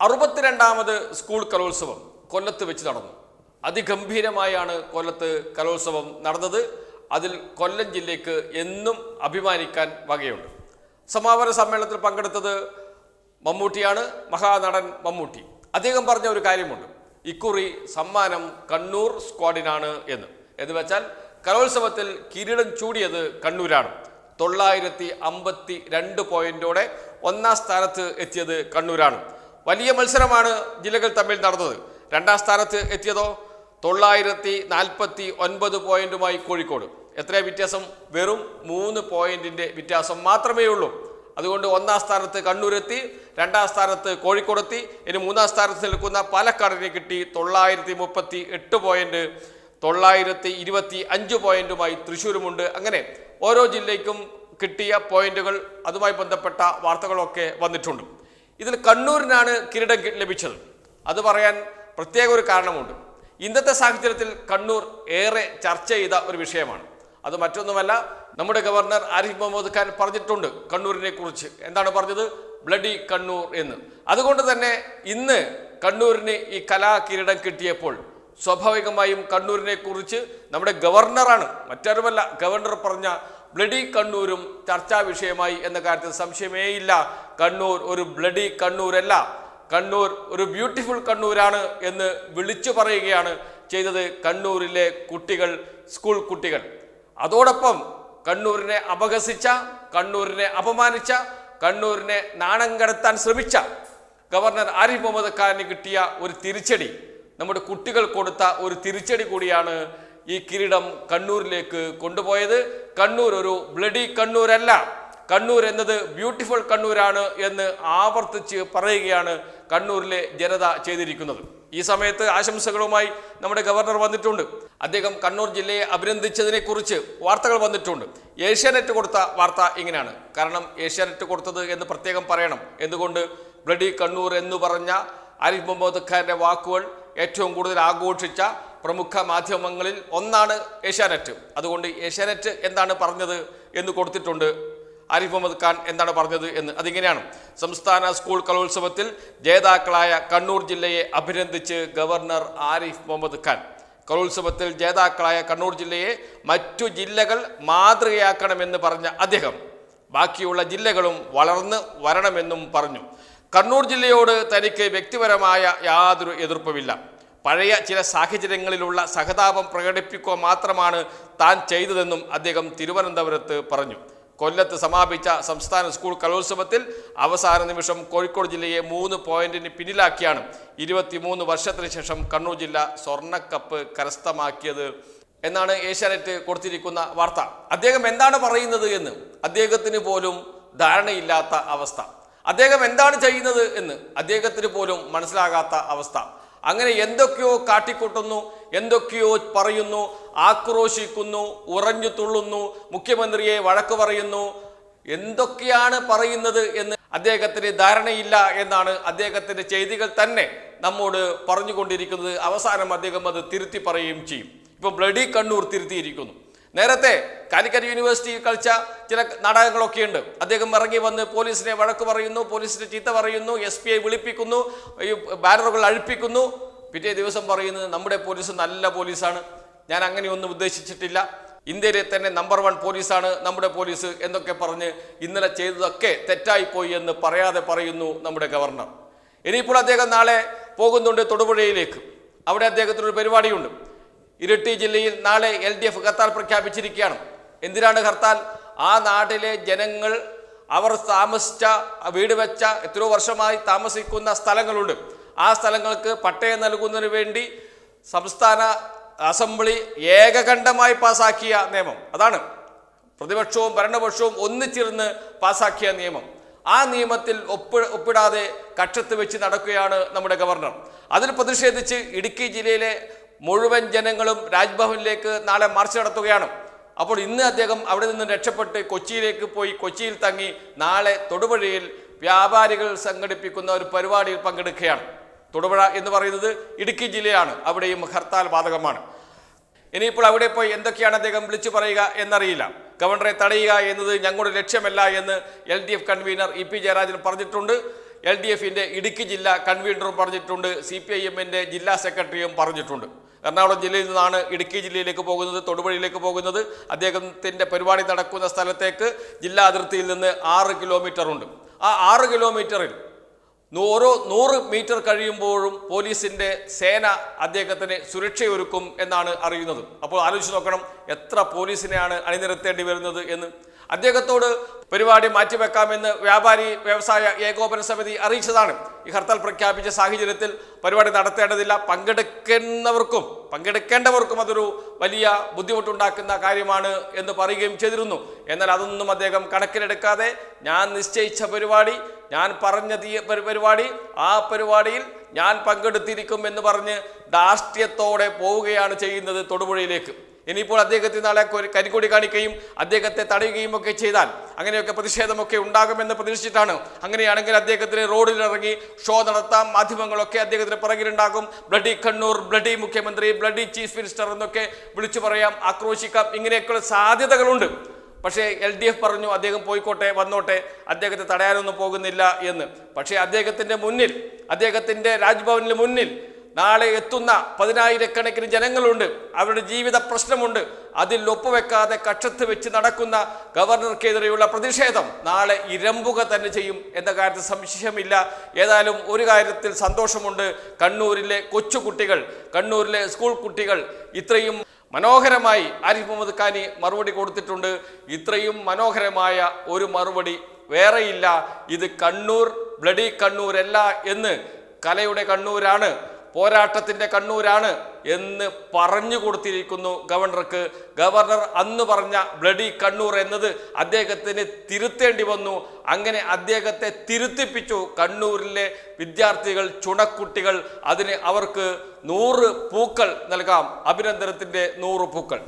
അറുപത്തിരണ്ടാമത് school കലോത്സവം കൊല്ലത്ത് വെച്ച് നടന്നു. അതിഗംഭീരമായാണ് കൊല്ലത്ത് കലോത്സവം നടന്നത്. അതിൽ കൊല്ലം ജില്ലയ്ക്ക് എന്നും അഭിമാനിക്കാൻ വകയുണ്ട്. സമാപന സമ്മേളനത്തിൽ പങ്കെടുത്തത് മമ്മൂട്ടിയാണ് മഹാനടൻ മമ്മൂട്ടി. അദ്ദേഹം പറഞ്ഞ ഒരു കാര്യമുണ്ട്. ഇക്കുറി സമ്മാനം കണ്ണൂർ സ്ക്വാഡിനാണ് എന്ന്. എന്ന് വെച്ചാൽ കലോത്സവത്തിൽ കിരീടം ചൂടിയത് കണ്ണൂരാണ്. തൊള്ളായിരത്തി അമ്പത്തി രണ്ട് പോയിന്റോടെ ഒന്നാം സ്ഥാനത്ത് എത്തിയത് കണ്ണൂരാണ്. വലിയ മത്സരമാണ് ജില്ലകൾ തമ്മിൽ നടന്നത്. രണ്ടാം സ്ഥാനത്ത് എത്തിയതോ തൊള്ളായിരത്തി നാൽപ്പത്തി ഒൻപത് പോയിന്റുമായി കോഴിക്കോട്. എത്രയാ വ്യത്യാസം? വെറും മൂന്ന് പോയിന്റിന്റെ വ്യത്യാസം മാത്രമേ ഉള്ളൂ. അതുകൊണ്ട് ഒന്നാം സ്ഥാനത്ത് കണ്ണൂരെത്തി രണ്ടാം സ്ഥാനത്ത് കോഴിക്കോടെത്തി ഇനി മൂന്നാം സ്ഥാനത്ത് നിൽക്കുന്ന പാലക്കാടിനെ കിട്ടി തൊള്ളായിരത്തി മുപ്പത്തി എട്ട് പോയിന്റ് തൊള്ളായിരത്തി ഇരുപത്തി അഞ്ച് പോയിന്റുമായി തൃശ്ശൂരുമുണ്ട്. അങ്ങനെ ഓരോ ജില്ലയ്ക്കും കിട്ടിയ പോയിന്റുകൾ അതുമായി ബന്ധപ്പെട്ട വാർത്തകളൊക്കെ വന്നിട്ടുണ്ട്. ഇതിൽ കണ്ണൂരിനാണ് കിരീടം ലഭിച്ചത്. അത് പറയാൻ പ്രത്യേക ഒരു കാരണമുണ്ട്. ഇന്നത്തെ സാഹചര്യത്തിൽ കണ്ണൂർ ഏറെ ചർച്ച ചെയ്ത ഒരു വിഷയമാണ്. അത് മറ്റൊന്നുമല്ല നമ്മുടെ ഗവർണർ ആരിഫ് മുഹമ്മദ് ഖാൻ പറഞ്ഞിട്ടുണ്ട് കണ്ണൂരിനെ കുറിച്ച്. എന്താണ് പറഞ്ഞത്? ബ്ലഡി കണ്ണൂർ എന്ന്. അതുകൊണ്ട് തന്നെ ഇന്ന് കണ്ണൂരിന് ഈ കലാകിരീടം കിട്ടിയപ്പോൾ സ്വാഭാവികമായും കണ്ണൂരിനെ കുറിച്ച് നമ്മുടെ ഗവർണറാണ് മറ്റാരുമല്ല ഗവർണർ പറഞ്ഞ ബ്ലഡി കണ്ണൂരും ചർച്ചാ വിഷയമായി എന്ന കാര്യത്തിൽ സംശയമേയില്ല. കണ്ണൂർ ഒരു ബ്ലഡി കണ്ണൂരല്ല. കണ്ണൂർ ഒരു ബ്യൂട്ടിഫുൾ കണ്ണൂരാണ് എന്ന് വിളിച്ചു പറയുകയാണ് ചെയ്തത് കണ്ണൂരിലെ കുട്ടികൾ സ്കൂൾ കുട്ടികൾ. അതോടൊപ്പം കണ്ണൂരിനെ അപഹസിച്ച കണ്ണൂരിനെ അപമാനിച്ച കണ്ണൂരിനെ നാണം കടത്താൻ ശ്രമിച്ച ഗവർണർ ആരിഫ് മുഹമ്മദ് ഖാന് കിട്ടിയ ഒരു തിരിച്ചടി നമ്മുടെ കുട്ടികൾ കൊടുത്ത ഒരു തിരിച്ചടി കൂടിയാണ് ഈ കിരീടം കണ്ണൂരിലേക്ക് കൊണ്ടുപോയത്. കണ്ണൂർ ഒരു ബ്ലഡി കണ്ണൂരല്ല. കണ്ണൂർ എന്നത് ബ്യൂട്ടിഫുൾ കണ്ണൂരാണ് എന്ന് ആവർത്തിച്ച് പറയുകയാണ് കണ്ണൂരിലെ ജനത ചെയ്തിരിക്കുന്നത്. ഈ സമയത്ത് ആശംസകളുമായി നമ്മുടെ ഗവർണർ വന്നിട്ടുണ്ട്. അദ്ദേഹം കണ്ണൂർ ജില്ലയെ അഭിനന്ദിച്ചതിനെ കുറിച്ച് വാർത്തകൾ വന്നിട്ടുണ്ട്. ഏഷ്യാനെറ്റ് കൊടുത്ത വാർത്ത ഇങ്ങനെയാണ്. കാരണം ഏഷ്യാനെറ്റ് കൊടുത്തത് എന്ന് പ്രത്യേകം പറയണം. എന്തുകൊണ്ട്? ബ്ലഡി കണ്ണൂർ എന്ന് പറഞ്ഞ ആരിഫ് മുഹമ്മദ് ഖാന്റെ വാക്കുകൾ ഏറ്റവും കൂടുതൽ ആഘോഷിച്ച പ്രമുഖ മാധ്യമങ്ങളിൽ ഒന്നാണ് ഏഷ്യാനെറ്റ്. അതുകൊണ്ട് ഏഷ്യാനെറ്റ് എന്താണ് പറഞ്ഞത് എന്ന് കൊടുത്തിട്ടുണ്ട് ആരിഫ് മുഹമ്മദ് ഖാൻ എന്താണ് പറഞ്ഞത് എന്ന്. അതിങ്ങനെയാണ്. സംസ്ഥാന സ്കൂൾ കലോത്സവത്തിൽ ജേതാക്കളായ കണ്ണൂർ ജില്ലയെ അഭിനന്ദിച്ച് ഗവർണർ ആരിഫ് മുഹമ്മദ് ഖാൻ. കലോത്സവത്തിൽ ജേതാക്കളായ കണ്ണൂർ ജില്ലയെ മറ്റു ജില്ലകൾ മാതൃകയാക്കണമെന്ന് പറഞ്ഞ അദ്ദേഹം ബാക്കിയുള്ള ജില്ലകളും വളർന്ന് വരണമെന്നും പറഞ്ഞു. കണ്ണൂർ ജില്ലയോട് തനിക്ക് വ്യക്തിപരമായ യാതൊരു എതിർപ്പുമില്ല. പഴയ ചില സാഹചര്യങ്ങളിലുള്ള സഹതാപം പ്രകടിപ്പിക്കുക മാത്രമാണ് താൻ ചെയ്തതെന്നും അദ്ദേഹം തിരുവനന്തപുരത്ത് പറഞ്ഞു. കൊല്ലത്ത് സമാപിച്ച സംസ്ഥാന സ്കൂൾ കലോത്സവത്തിൽ അവസാന നിമിഷം കോഴിക്കോട് ജില്ലയെ മൂന്ന് പോയിന്റിന് പിന്നിലാക്കിയാണ് ഇരുപത്തിമൂന്ന് വർഷത്തിന് ശേഷം കണ്ണൂർ ജില്ല സ്വർണക്കപ്പ് കരസ്ഥമാക്കിയത് എന്നാണ് ഏഷ്യാനെറ്റ് കൊടുത്തിരിക്കുന്ന വാർത്ത. അദ്ദേഹം എന്താണ് പറയുന്നത് എന്ന് അദ്ദേഹത്തിന് പോലും ധാരണയില്ലാത്ത അവസ്ഥ. അദ്ദേഹം എന്താണ് ചെയ്യുന്നത് എന്ന് അദ്ദേഹത്തിന് പോലും മനസ്സിലാകാത്ത അവസ്ഥ. അങ്ങനെ എന്തൊക്കെയോ കാട്ടിക്കൂട്ടുന്നു എന്തൊക്കെയോ പറയുന്നു ആക്രോശിക്കുന്നു ഉറഞ്ഞു തുള്ളുന്നു മുഖ്യമന്ത്രിയെ വഴക്ക് പറയുന്നു. എന്തൊക്കെയാണ് പറയുന്നത് എന്ന് അദ്ദേഹത്തിന് ധാരണയില്ല എന്നാണ് അദ്ദേഹത്തിന്റെ ചെയ്തികൾ തന്നെ നമ്മോട് പറഞ്ഞുകൊണ്ടിരിക്കുന്നത്. അവസാനം അദ്ദേഹം അത് തിരുത്തി പറയുകയും ചെയ്യും. ഇപ്പം ബ്ലഡി കണ്ണൂർ തിരുത്തിയിരിക്കുന്നു. നേരത്തെ കാലിക്കറ്റ് യൂണിവേഴ്സിറ്റി കളിച്ച ചില നാടകങ്ങളൊക്കെ ഉണ്ട്. അദ്ദേഹം ഇറങ്ങി വന്ന് പോലീസിനെ വഴക്ക് പറയുന്നു പോലീസിനെ ചീത്ത പറയുന്നു എസ് പി ഐ വിളിപ്പിക്കുന്നു ഈ ബാനറുകൾ അഴിപ്പിക്കുന്നു. പിറ്റേ ദിവസം പറയുന്നത് നമ്മുടെ പോലീസ് നല്ല പോലീസാണ്. ഞാൻ അങ്ങനെയൊന്നും ഉദ്ദേശിച്ചിട്ടില്ല. ഇന്ത്യയിലെ തന്നെ നമ്പർ വൺ പോലീസാണ് നമ്മുടെ പോലീസ് എന്നൊക്കെ പറഞ്ഞ് ഇന്നലെ ചെയ്തതൊക്കെ തെറ്റായിപ്പോയി എന്ന് പറയാതെ പറയുന്നു നമ്മുടെ ഗവർണർ. ഇനിയിപ്പോൾ അദ്ദേഹം നാളെ പോകുന്നുണ്ട് തൊടുപുഴയിലേക്ക്. അവിടെ അദ്ദേഹത്തിനൊരു പരിപാടിയുണ്ട്. ഇരിട്ടി ജില്ലയിൽ നാളെ എൽ ഡി എഫ് ഹർത്താൽ പ്രഖ്യാപിച്ചിരിക്കുകയാണ്. എന്തിനാണ് ഹർത്താൽ ആ നാട്ടിലെ ജനങ്ങൾ അവർ താമസിച്ച വീട് വെച്ച എത്രയോ വർഷമായി താമസിക്കുന്ന സ്ഥലങ്ങളുണ്ട്. ആ സ്ഥലങ്ങൾക്ക് പട്ടയം നൽകുന്നതിന് വേണ്ടി സംസ്ഥാന അസംബ്ലി ഏകകണ്ഠമായി പാസാക്കിയ നിയമം. അതാണ്. പ്രതിപക്ഷവും ഭരണപക്ഷവും ഒന്നിച്ചിരുന്ന് പാസാക്കിയ നിയമം. ആ നിയമത്തിൽ ഒപ്പ് ഒപ്പിടാതെ കക്ഷത്ത് വെച്ച് നടക്കുകയാണ് നമ്മുടെ ഗവർണർ. അതിൽ പ്രതിഷേധിച്ച് ഇടുക്കി ജില്ലയിലെ മുഴുവൻ ജനങ്ങളും രാജ്ഭവനിലേക്ക് നാളെ മാർച്ച് നടത്തുകയാണ്. അപ്പോൾ ഇന്ന് അദ്ദേഹം അവിടെ നിന്ന് രക്ഷപ്പെട്ട് കൊച്ചിയിലേക്ക് പോയി കൊച്ചിയിൽ തങ്ങി നാളെ തൊടുപുഴയിൽ വ്യാപാരികൾ സംഘടിപ്പിക്കുന്ന ഒരു പരിപാടിയിൽ പങ്കെടുക്കുകയാണ്. തൊടുപുഴ എന്ന് പറയുന്നത് ഇടുക്കി ജില്ലയാണ് അവിടെയും ഹർത്താൽ ബാധകമാണ്. ഇനിയിപ്പോൾ അവിടെ പോയി എന്തൊക്കെയാണ് അദ്ദേഹം വിളിച്ചു പറയുക എന്നറിയില്ല. ഗവർണറെ തടയുക എന്നത് ഞങ്ങളുടെ ലക്ഷ്യമല്ല എന്ന് L D F convener E P Jayarajan പറഞ്ഞിട്ടുണ്ട്. എൽ ഡി എഫിന്റെ ഇടുക്കി ജില്ലാ കൺവീനറും പറഞ്ഞിട്ടുണ്ട് സി പി ഐ എമ്മിന്റെ ജില്ലാ സെക്രട്ടറിയും പറഞ്ഞിട്ടുണ്ട്. എറണാകുളം ജില്ലയിൽ നിന്നാണ് ഇടുക്കി ജില്ലയിലേക്ക് പോകുന്നത് തൊടുപുഴയിലേക്ക് പോകുന്നത്. അദ്ദേഹത്തിന്റെ പരിപാടി നടക്കുന്ന സ്ഥലത്തേക്ക് ജില്ലാ അതിർത്തിയിൽ നിന്ന് ആറ് കിലോമീറ്റർ ഉണ്ട്. ആ ആറ് കിലോമീറ്ററിൽ ഓരോ നൂറ് മീറ്റർ കഴിയുമ്പോഴും പോലീസിന്റെ സേന അദ്ദേഹത്തിന് സുരക്ഷയൊരുക്കും എന്നാണ് അറിയുന്നത്. അപ്പോൾ ആലോചിച്ച് നോക്കണം എത്ര പോലീസിനെയാണ് അണിനിരത്തേണ്ടി വരുന്നത് എന്ന്. അദ്ദേഹത്തോട് പരിപാടി മാറ്റിവെക്കാമെന്ന് വ്യാപാരി വ്യവസായ ഏകോപന സമിതി അറിയിച്ചതാണ്. ഈ ഹർത്താൽ പ്രഖ്യാപിച്ച സാഹചര്യത്തിൽ പരിപാടി നടത്തേണ്ടതില്ല. പങ്കെടുക്കുന്നവർക്കും പങ്കെടുക്കേണ്ടവർക്കും അതൊരു വലിയ ബുദ്ധിമുട്ടുണ്ടാക്കുന്ന കാര്യമാണ് എന്ന് പറയുകയും ചെയ്തിരുന്നു. എന്നാൽ അതൊന്നും അദ്ദേഹം കണക്കിലെടുക്കാതെ ഞാൻ നിശ്ചയിച്ച പരിപാടി ഞാൻ പറഞ്ഞ തീ പരിപാടി ആ പരിപാടിയിൽ ഞാൻ പങ്കെടുത്തിരിക്കും എന്ന് പറഞ്ഞ് ധാർഷ്ട്യത്തോടെ പോവുകയാണ് ചെയ്യുന്നത് തൊടുപുഴയിലേക്ക്. ഇനിയിപ്പോൾ അദ്ദേഹത്തിന് നാളെ കരിക്കൊടി കാണിക്കുകയും അദ്ദേഹത്തെ തടയുകയും ഒക്കെ ചെയ്താൽ അങ്ങനെയൊക്കെ പ്രതിഷേധമൊക്കെ ഉണ്ടാകുമെന്ന് പ്രതീക്ഷിച്ചിട്ടാണ്. അങ്ങനെയാണെങ്കിൽ അദ്ദേഹത്തിന് റോഡിലിറങ്ങി ഷോ നടത്താം മാധ്യമങ്ങളൊക്കെ അദ്ദേഹത്തിന് പിറകിലുണ്ടാകും. ബ്ലഡി കണ്ണൂർ ബ്ലഡി മുഖ്യമന്ത്രി ബ്ലഡി ചീഫ് മിനിസ്റ്റർ എന്നൊക്കെ വിളിച്ചു പറയാം ആക്രോശിക്കാം ഇങ്ങനെയൊക്കെയുള്ള സാധ്യതകളുണ്ട്. പക്ഷേ എൽ ഡി എഫ് പറഞ്ഞു അദ്ദേഹം പോയിക്കോട്ടെ വന്നോട്ടെ അദ്ദേഹത്തെ തടയാനൊന്നും പോകുന്നില്ല എന്ന്. പക്ഷേ അദ്ദേഹത്തിന്റെ മുന്നിൽ അദ്ദേഹത്തിന്റെ രാജ്ഭവനിന് മുന്നിൽ നാളെ എത്തുന്ന പതിനായിരക്കണക്കിന് ജനങ്ങളുണ്ട്. അവരുടെ ജീവിത പ്രശ്നമുണ്ട്. അതിൽ ഒപ്പുവെക്കാതെ കക്ഷത്ത് വെച്ച് നടക്കുന്ന ഗവർണർക്കെതിരെയുള്ള പ്രതിഷേധം നാളെ ഇരമ്പുക തന്നെ ചെയ്യും എന്ന കാര്യത്തിൽ സംശയമില്ല. ഏതായാലും ഒരു കാര്യത്തിൽ സന്തോഷമുണ്ട്. കണ്ണൂരിലെ കൊച്ചുകുട്ടികൾ കണ്ണൂരിലെ സ്കൂൾ കുട്ടികൾ ഇത്രയും മനോഹരമായി ആരിഫ് മുഹമ്മദ് ഖാനി മറുപടി കൊടുത്തിട്ടുണ്ട്. ഇത്രയും മനോഹരമായ ഒരു മറുപടി വേറെയില്ല. ഇത് കണ്ണൂർ ബ്ലഡി കണ്ണൂരല്ല എന്ന് കലയുടെ കണ്ണൂരാണ് പോരാട്ടത്തിന്റെ കണ്ണൂരാണ് എന്ന് പറഞ്ഞു കൊടുത്തിരിക്കുന്നു ഗവർണർക്ക്. ഗവർണർ അന്ന് പറഞ്ഞ ബ്ലഡി കണ്ണൂർ എന്നത് അദ്ദേഹത്തിന് തിരുത്തേണ്ടി വന്നു. അങ്ങനെ അദ്ദേഹത്തെ തിരുത്തിപ്പിച്ചു. കണ്ണൂരിലെ വിദ്യാർത്ഥികൾ ചുണക്കുട്ടികൾ അതിന് അവർക്ക് നൂറ് പൂക്കൾ നൽകാം. അഭിനന്ദനത്തിന്റെ നൂറ് പൂക്കൾ.